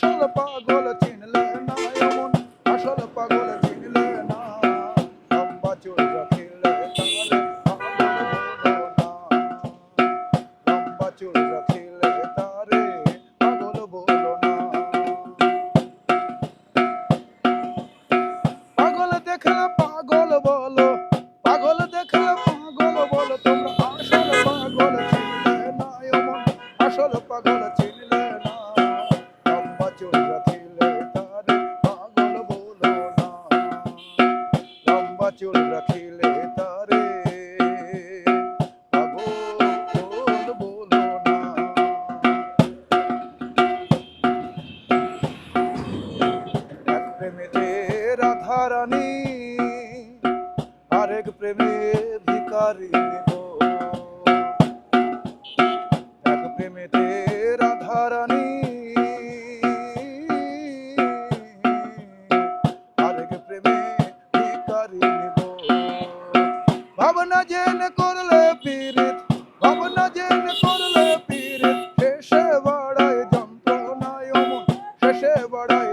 আসল পাগল চিনলে না এমন আসল পাগল চিনলে না লম্বা চুল রাখে রানী আরেক প্রেমে ভিকারি এক প্রেমেতে রাধা রানী আরেক প্রেমে ভিকারি ভাবনা জেন করলে পীড়িত, ভাবনা জেন করলে পীড়িত, শেষে বাড়ায় যন্ত্রণায় শেষে বাড়ায়